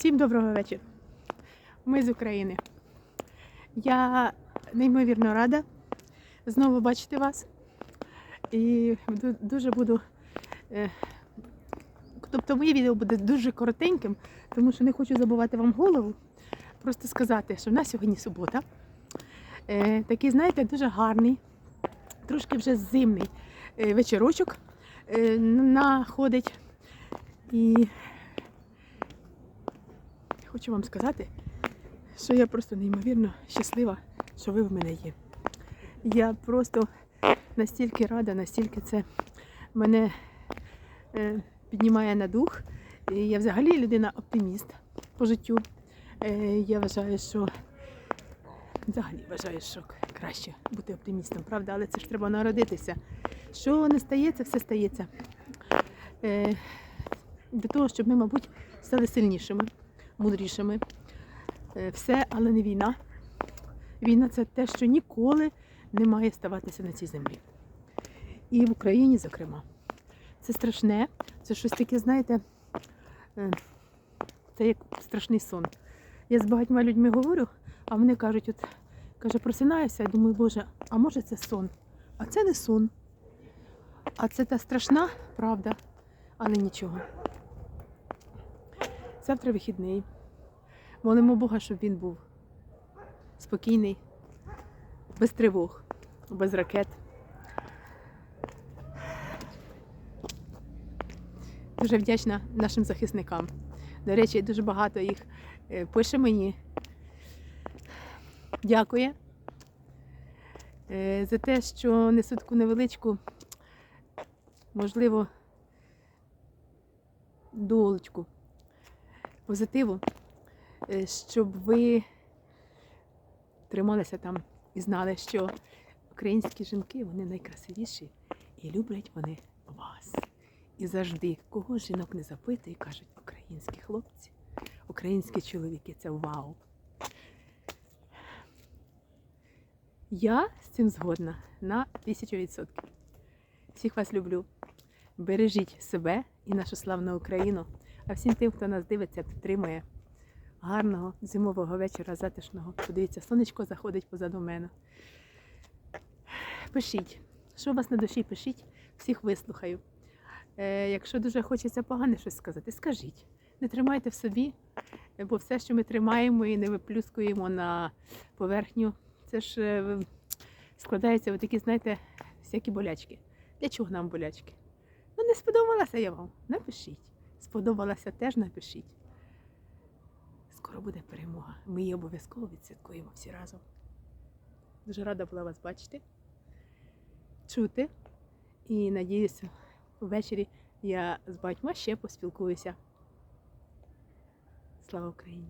Всім доброго вечора. Ми з України. Я неймовірно рада знову бачити вас. І дуже буду. е, Тобто моє відео буде дуже коротеньким, тому що не хочу забувати вам голову. Просто сказати, що в нас сьогодні субота. Е, Такий, знаєте, дуже гарний, трошки вже зимний е, вечірочок е, находить. І хочу вам сказати, що я просто неймовірно щаслива, що ви в мене є. Я просто настільки рада, настільки це мене е, піднімає на дух. Я взагалі людина оптиміст по життю. Е, я вважаю, що взагалі вважаю, що краще бути оптимістом, правда, але це ж треба народитися. Що не стається, все стається. Е, для того, щоб ми, мабуть, стали сильнішими, мудрішими. Е, Все, але не війна. Війна це те, що ніколи не має ставатися на цій землі. І в Україні, зокрема. Це страшне, це щось таке, знаєте, е, це як страшний сон. Я з багатьма людьми говорю, а вони кажуть, от каже, просинаюся, я думаю, Боже, а може це сон? А це не сон. А це та страшна правда, але нічого. Завтра вихідний. Молимо Бога, щоб він був спокійний, без тривог, без ракет. Дуже вдячна нашим захисникам. До речі, дуже багато їх е, пише мені. Дякує е, за те, що несуть таку невеличку, можливо, долечку позитиву, е, щоб ви трималися там і знали, що українські жінки вони найкрасивіші і люблять вони вас. І завжди, кого жінок не запитує, кажуть, українські хлопці, українські чоловіки це вау. Я з цим згодна на тисячу відсотків. Всіх вас люблю. Бережіть себе і нашу славну Україну. А всім тим, хто нас дивиться, підтримує. Гарного зимового вечора, затишного. Подивіться, сонечко заходить позаду мене. Пишіть, що у вас на душі, пишіть, всіх вислухаю. Е, якщо дуже хочеться погане щось сказати, скажіть. Не тримайте в собі, бо все, що ми тримаємо і не виплюскуємо на поверхню, це ж е, складається такі, знаєте, всякі болячки. Для чого нам болячки? Ну, не сподобалася я вам. Напишіть. Сподобалася теж напишіть. Скоро буде перемога. Ми її обов'язково відсвяткуємо всі разом. Дуже рада була вас бачити, чути. І надіюся, ввечері я з батьма ще поспілкуюся. Слава Україні!